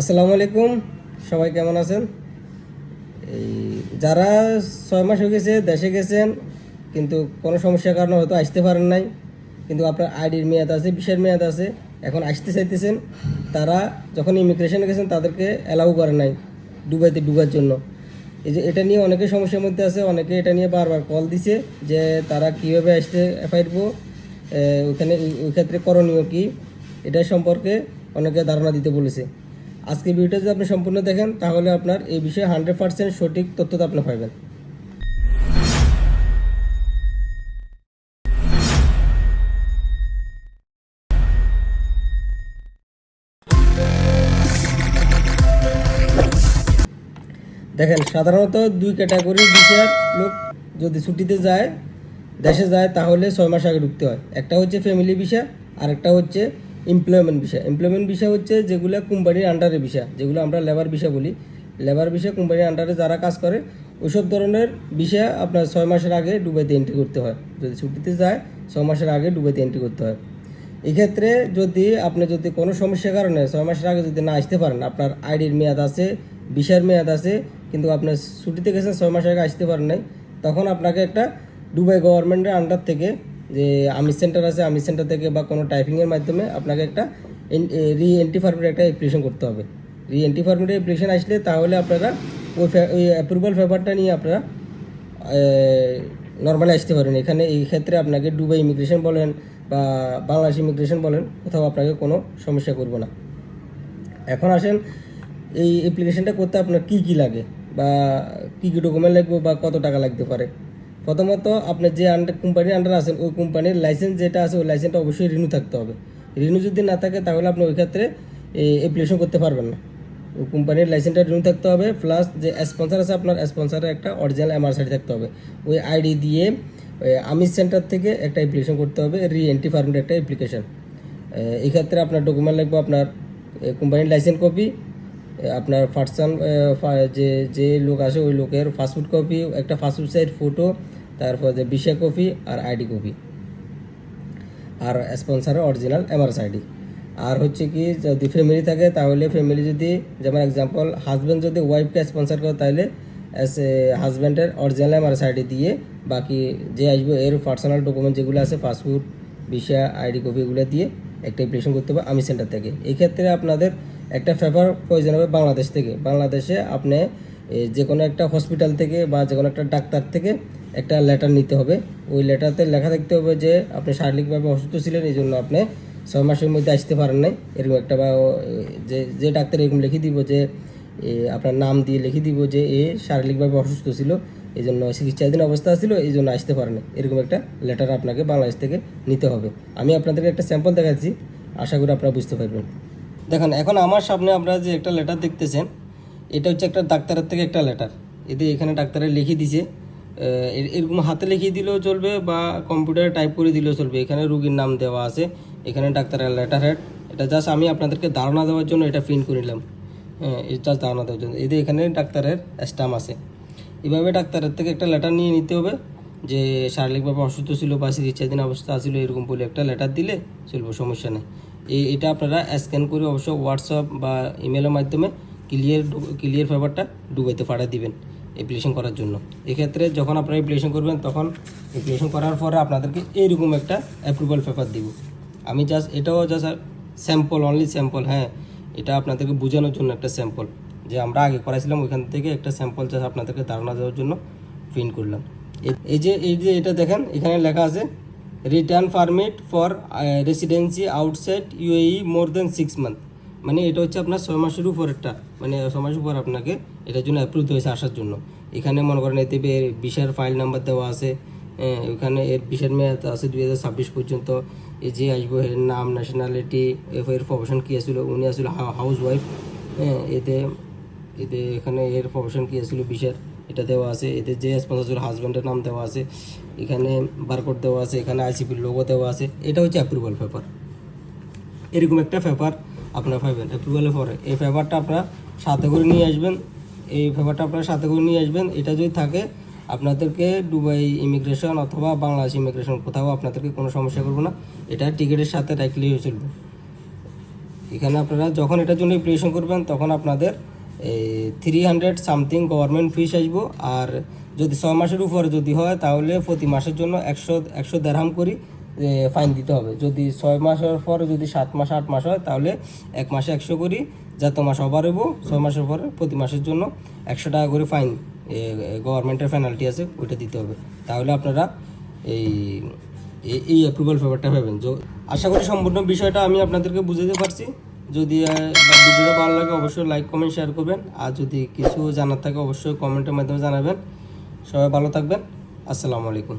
আসসালামু আলাইকুম। সবাই কেমন আছেন? এই, যারা ছয় মাস হয়ে গেছে, দেশে গেছেন, কিন্তু কোনো সমস্যার কারণে হয়তো আসতে পারেন নাই, কিন্তু আপনার আইডির মেয়াদ আছে বিশের মেয়াদ আছে, এখন আসতে চাইতেছেন, তারা যখন ইমিগ্রেশনে গেছেন, তাদেরকে অ্যালাউ করে নাই, ডুবাইতে ডুবার জন্য। এই যে এটা নিয়ে অনেকে সমস্যার মধ্যে আছে, অনেকে এটা নিয়ে বারবার কল দিছে, যে তারা কীভাবে আসতে পারব ওখানে, ওই ক্ষেত্রে করণীয় কী, এটা সম্পর্কে অনেকে ধারণা দিতে বলেছে। আজকে ভিডিওটা যদি আপনি সম্পূর্ণ দেখেন, তাহলে আপনার এই বিষয়ে হান্ড্রেড পার্সেন্ট সঠিক তথ্যটা আপনি পাবেন দেখেন, সাধারণত দুই ক্যাটাগরির বিষয়ের লোক যদি ছুটিতে যায়, দেশে যায়, তাহলে ছয় মাস আগে ঢুকতে হয়। একটা হচ্ছে ফ্যামিলি ভিসা আর একটা হচ্ছে এমপ্লয়মেন্ট ভিসা এমপ্লয়মেন্ট ভিসা হচ্ছে যেগুলো কোম্পানির আন্ডারে ভিসা যেগুলো আমরা লেবার ভিসা বলি। লেবার ভিসা কোম্পানির আন্ডারে যারা কাজ করে ওইসব ধরনের ভিসা আপনার ছয় মাসের আগে ডুবাইতে এন্ট্রি করতে হয়। যদি ছুটিতে যায়, ছয় মাসের আগে ডুবাইতে এন্ট্রি করতে হয়। এক্ষেত্রে যদি আপনি যদি কোনো সমস্যার কারণে ছয় মাসের আগে যদি না আসতে পারেন, আপনার আইডির মেয়াদ আছে ভিসার মেয়াদ আছে, কিন্তু আপনি ছুটিতে গেছেন, ছয় মাস আগে আসতে পারেন নাই, তখন আপনাকে একটা দুবাই গভর্নমেন্টের আন্ডার থেকে যে আমির সেন্টার আছে আমির সেন্টার থেকে বা কোনো টাইপিংয়ের মাধ্যমে আপনাকে একটা রি এন্ট্রি ফার্মের একটা অ্যাপ্লিকেশন করতে হবে। রি এন্ট্রি ফার্মের অ্যাপ্লিকেশন আসলে তাহলে আপনারা ওই ওই অ্যাপ্রুভাল পেপারটা নিয়ে আপনারা নর্মালি আসতে পারেন। এখানে এই ক্ষেত্রে আপনাকে দুবাই ইমিগ্রেশন বলেন বা বাংলাদেশ ইমিগ্রেশন বলেন, কোথাও আপনাকে কোনো সমস্যা করব না। এখন আসেন, এই অ্যাপ্লিকেশনটা করতে আপনার কি কি লাগে বা কি কি ডকুমেন্ট লাগবে বা কত টাকা লাগতে পারে? প্রথমত আপনার যে আন্ডার কোম্পানির আন্ডার আছেন, ওই কোম্পানির লাইসেন্স যেটা আছে, ওই লাইসেন্সটা অবশ্যই রিনিউ থাকতে হবে। রিনিউ যদি না থাকে, তাহলে আপনি ওই ক্ষেত্রে অ্যাপ্লিকেশন করতে পারবেন না। ওই কোম্পানির লাইসেন্সটা রিনিউ থাকতে হবে প্লাস যে স্পন্সার আছে আপনার স্পন্সারের একটা অরিজিনাল এমআরসাইড থাকতে হবে। ওই আইডি দিয়ে আমির সেন্টার থেকে একটা অ্যাপ্লিকেশন করতে হবে রি এন্ট্রি ফার্মের একটা অ্যাপ্লিকেশন এই ক্ষেত্রে আপনার ডকুমেন্ট লাগবে আপনার কোম্পানির লাইসেন্স কপি আপনার পার্সন যে যে লোক আসে, ওই লোকের ফাস্টফুড কপি একটা ফাস্টফুড সাইজ ফটো তারপর যে বিশা কপি আর আইডি কপি আর স্পন্সারের অরিজিনাল এমআরএস আইডি আর হচ্ছে কি, যদি ফ্যামিলি থাকে, তাহলে ফ্যামিলি যদি, যেমন এক্সাম্পল হাজব্যান্ড যদি ওয়াইফকে স্পন্সার করে, তাহলে হাজব্যান্ডের অরিজিনাল এমআরএস আইডি দিয়ে বাকি যে আসবে, এর পার্সোনাল ডকুমেন্ট যেগুলো আছে পাসপোর্ট ভিসা আইডি কপি এগুলো দিয়ে একটা অ্যাপ্লিকেশন করতে হবে আমি সেন্টার থেকে। এই ক্ষেত্রে আপনাদের একটা পেপার প্রয়োজন হবে বাংলাদেশ থেকে। বাংলাদেশে আপনি যে কোনো একটা হসপিটাল থেকে বা যে কোনো একটা ডাক্তার থেকে একটা লেটার নিতে হবে। ওই লেটারতে লেখা থাকতে হবে যে, আপনি শারীরিকভাবে অসুস্থ ছিলেন, এই জন্য আপনি ছয় মাসের মধ্যে আসতে পারেন নাই। এরকম একটা বা যে যে ডাক্তার এরকম লিখে দিব যে আপনার নাম দিয়ে লিখে দিব যে, এ শারীরিকভাবে অসুস্থ ছিল, এই জন্য চিকিৎসাধীন অবস্থা ছিল, এই জন্য আসতে পারেন। এরকম একটা লেটার আপনাকে বাংলাদেশ থেকে নিতে হবে। আমি আপনাদেরকে একটা স্যাম্পল দেখাচ্ছি, আশা করি আপনারা বুঝতে পারবেন। দেখেন, এখন আমার সামনে আপনারা যে একটা লেটার দেখতেছেন এটা হচ্ছে একটা ডাক্তারের থেকে একটা লেটার এতে এখানে ডাক্তারে লিখে দিছে এর- এরকম হাতে লিখিয়ে দিলেও চলবে বা কম্পিউটারে টাইপ করে দিলেও চলবে। এখানে রুগীর নাম দেওয়া আছে, এখানে ডাক্তারের লেটার হেড এটা জাস্ট আমি আপনাদেরকে ধারণা দেওয়ার জন্য এটা প্রিন্ট করে নিলাম। হ্যাঁ জাস্ট ধারণা দেওয়ার জন্য। এতে এখানে ডাক্তারের স্টাম্প আছে। এভাবে ডাক্তারের থেকে একটা লেটার নিয়ে নিতে হবে, যে শারীরিকভাবে অসুস্থ ছিল বা চিকিৎসাধীন অবস্থা ছিল, এরকম বলে একটা লেটার দিলে চলবে, সমস্যা নেই। এটা আপনারা স্ক্যান করে অবশ্য হোয়াটসঅ্যাপ বা ইমেলের মাধ্যমে ক্লিয়ার ক্লিয়ার পেপারটা ডুবাইতে পাঠিয়ে দিবেন অ্যাপ্লিকেশন করার জন্য। এক্ষেত্রে যখন আপনারা অ্যাপ্লিকেশন করবেন, তখন অ্যাপ্লিকেশন করার পরে আপনাদেরকে এইরকম একটা অ্যাপ্রুভাল পেপার দিব। আমি জাস্ট এটাও জাস্ট স্যাম্পল অনলি স্যাম্পল হ্যাঁ এটা আপনাদেরকে বোঝানোর জন্য একটা স্যাম্পল যে আমরা আগে করাইছিলাম, ওইখান থেকে একটা স্যাম্পল জাস্ট আপনাদেরকে ধারণা দেওয়ার জন্য প্রিন্ট করলাম। এই যে এই যে এটা দেখেন, এখানে লেখা আছে return permit for residency outside UAE more than six month মানে এটা হচ্ছে আপনার ছয় মাসের উপর একটা মানে ছয় মাসের উপর আপনাকে এটার জন্য অ্যাপ্রুভ হয়েছে আসার জন্য। এখানে মনে করেন এতে বিশার ফাইল নাম্বার দেওয়া আছে হ্যাঁ, ওখানে এর বিশের মেয়াদ আছে দুই হাজার ছাব্বিশ পর্যন্ত। এই যে আসব এর নাম ন্যাশনালিটি এর প্রফেশন কী আসলো উনি আসলে হাউস ওয়াইফ হ্যাঁ এতে এতে এখানে এর প্রফেশন কী আসলো বিশের এটা দেওয়া আছে। এতে যে স্পন্সর হাজব্যান্ডের নাম দেওয়া আছে। এখানে বারকোড দেওয়া আছে এখানে আইসিপির লোগো দেওয়া আছে। এটা হচ্ছে অ্যাপ্রুভাল পেপার এরকম একটা পেপার আপনারা পাবেন অ্যাপ্রুভালের পরে। এই পেপারটা আপনারা সাথে করে নিয়ে আসবেন। এই পেপারটা আপনারা সাথে করে নিয়ে আসবেন। এটা যদি থাকে, আপনাদেরকে দুবাই ইমিগ্রেশন অথবা বাংলাদেশ ইমিগ্রেশন কোথাও আপনাদেরকে কোনো সমস্যা করব না। এটা টিকিটের সাথে রাখলেই চলবে। এখানে আপনারা যখন এটার জন্য অ্যাপ্লিকেশন করবেন, তখন আপনাদের three hundred something government fees আসব। আর যদি ছ মাসের উপরে যদি হয়, তাহলে প্রতি মাসের জন্য একশো একশো দেড়হাম করি। ফাইন দিতে হবে। যদি ছয় মাসের পরে যদি সাত মাস, আট মাস হয়, তাহলে এক মাসে একশো করি যত মাস ওভার হইব, ছয় মাসের পরে প্রতি মাসের জন্য একশো টাকা করে ফাইন গভর্নমেন্টের পেনাল্টি আছে, ওইটা দিতে হবে। তাহলে আপনারা এই এই- অ্যাপ্রুভাল পেপারটা পাবেন। আশা করি সম্পূর্ণ বিষয়টা আমি আপনাদেরকে বুঝাতে পারছি। যদি ভিডিওটা ভালো লাগে, অবশ্যই লাইক কমেন্ট শেয়ার করবেন। আর যদি কিছু জানার থাকে, অবশ্যই কমেন্টের মাধ্যমে জানাবেন। সবাই ভালো থাকবেন। আসসালামু আলাইকুম।